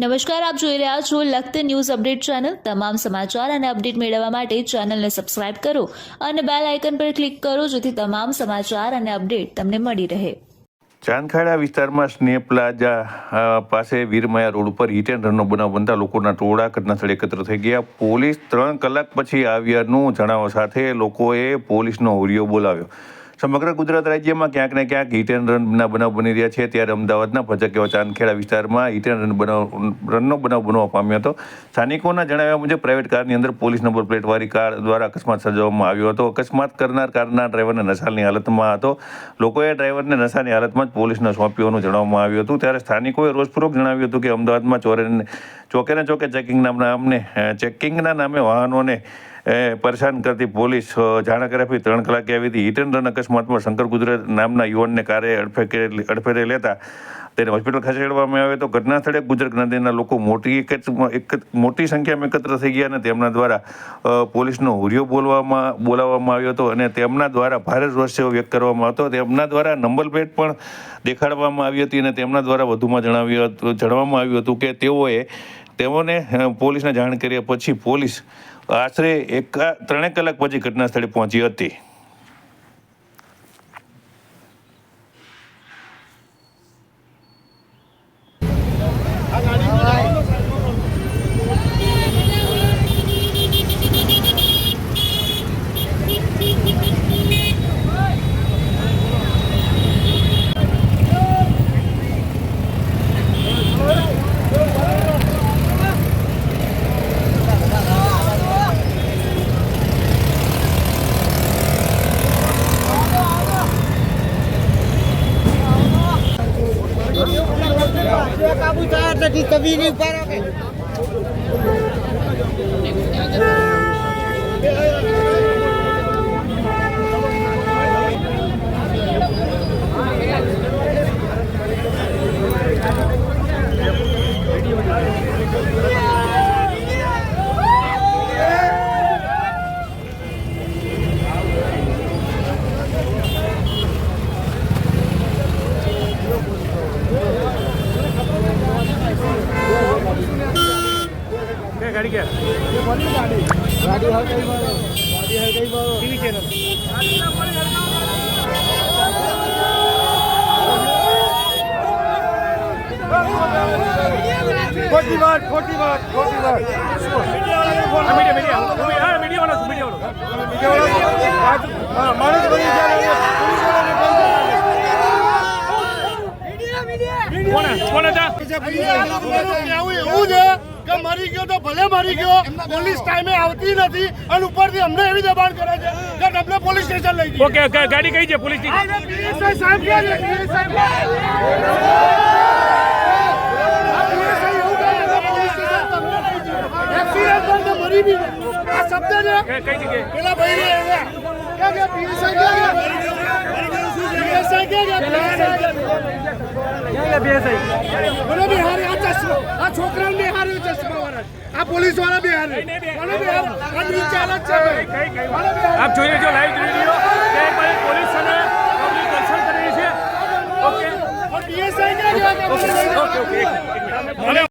નમસ્કાર, આપ જોઈ રહ્યા છો લખત ન્યૂઝ અપડેટ ચેનલ. તમામ સમાચાર અને અપડેટ મેળવવા માટે ચેનલને સબસ્ક્રાઇબ કરો અને બેલ આઇકન પર ક્લિક કરો જેથી તમામ સમાચાર અને અપડેટ તમને મળી રહે. ચાંદખાડા વિસ્તારમાં સ્નેહ પ્લાઝા પાસે વીરમાયા રોડ ઉપર હિટ એન્ડ રનનો બનાવ બનતા લોકોના ટોળા ઘટનાસ્થળે એકત્ર થઈ ગયા. પોલીસ ત્રણ કલાક પછી આવ્યાનું જણાવવા સાથે લોકોએ પોલીસનો હોરિયો બોલાવ્યો. સમગ્ર ગુજરાત રાજ્યમાં ક્યાંક ને ક્યાંક હિટ એન્ડ રનના બનાવ બની રહ્યા છે. ત્યારે અમદાવાદના ભજક એવા ચાંદખેડા વિસ્તારમાં હિટ એન્ડ રન બનાવ રનનો બનાવ બનવા પામ્યો હતો. સ્થાનિકોના જણાવ્યા મુજબ પ્રાઇવેટ કારની અંદર પોલીસ નંબર પ્લેટવાળી કાર દ્વારા અકસ્માત સર્જવામાં આવ્યો હતો. અકસ્માત કરનાર કારના ડ્રાઈવરને નશાની હાલતમાં હતો. લોકોએ ડ્રાઈવરને નશાની હાલતમાં જ પોલીસને સોંપ્યોનું જણાવવામાં આવ્યું હતું. ત્યારે સ્થાનિકોએ રોષપૂર્વક જણાવ્યું હતું કે અમદાવાદમાં ચોરે ચોકે ને ચોકે ચેકિંગ નામના ચેકિંગના નામે વાહનોને એ પરેશાન કરતી પોલીસ અ, જાણ કર્યા ત્રણ કલાકે આવી હતી. હિટ એન્ડ રન અકસ્માતમાં શંકર ગુજરાત નામના યુવાનને કારે અડફેકે અડફેટે લેતા તેને હોસ્પિટલ ખસેડવામાં આવ્યો તો ઘટના સ્થળે ગુજરાત નદીના લોકો મોટી એક મોટી સંખ્યામાં એકત્ર થઈ ગયા અને તેમના દ્વારા પોલીસનો હુરિયો બોલવામાં બોલાવવામાં આવ્યો હતો અને તેમના દ્વારા ભારે રોષ વ્યક્ત કરવામાં હતો તેમના દ્વારા નંબર પ્લેટ પણ દેખાડવામાં આવી હતી અને તેમના દ્વારા વધુમાં જણાવ્યું હતું જણાવવામાં આવ્યું હતું કે તેઓએ તેઓને પોલીસને જાણ કર્યા પછી પોલીસ આશરે એક, ત્રણેક કલાક પછી ઘટના સ્થળે પહોંચી હતી. કાબુ થાય નથી તબી નહીં ઉપાડો કે ગાડી હર કઈ મારો ગાડી હર કઈ મારો ટીવી ચેનલ ખોટી વાત ખોટી વાત ખોટી વાત હા, માણસ બની જાય એવું એવું છે કે મરી ગયો તો ભલે મરી ગયો. પોલીસ ટાઈમે આવતી નથી અને ઉપરથી અમને એવી દબાણ કરે છે કે તમને પોલીસ સ્ટેશન લઈ જઈએ. ઓકે ઓકે ગાડી કઈ છે પોલીસની સાહેબ સાહેબ. કે પોલીસ સ્ટેશન તમને લઈ જઈએ. એક્સિડન્ટ થાય તો મરી બી આ શબ્દ છે. કઈ કઈ જગ્યાએ? પેલા ભાઈ ને એવા. ક્યાં આ છોકરાઓ આ છોકરાને બિહારી ચશ્મા વાળા આ પોલીસવાળા બિહારી મને બિહારી આ નીચે અલગ છે આપ જોઈ લેજો લાઈવ જોઈ લ્યો કે ભાઈ પોલીસ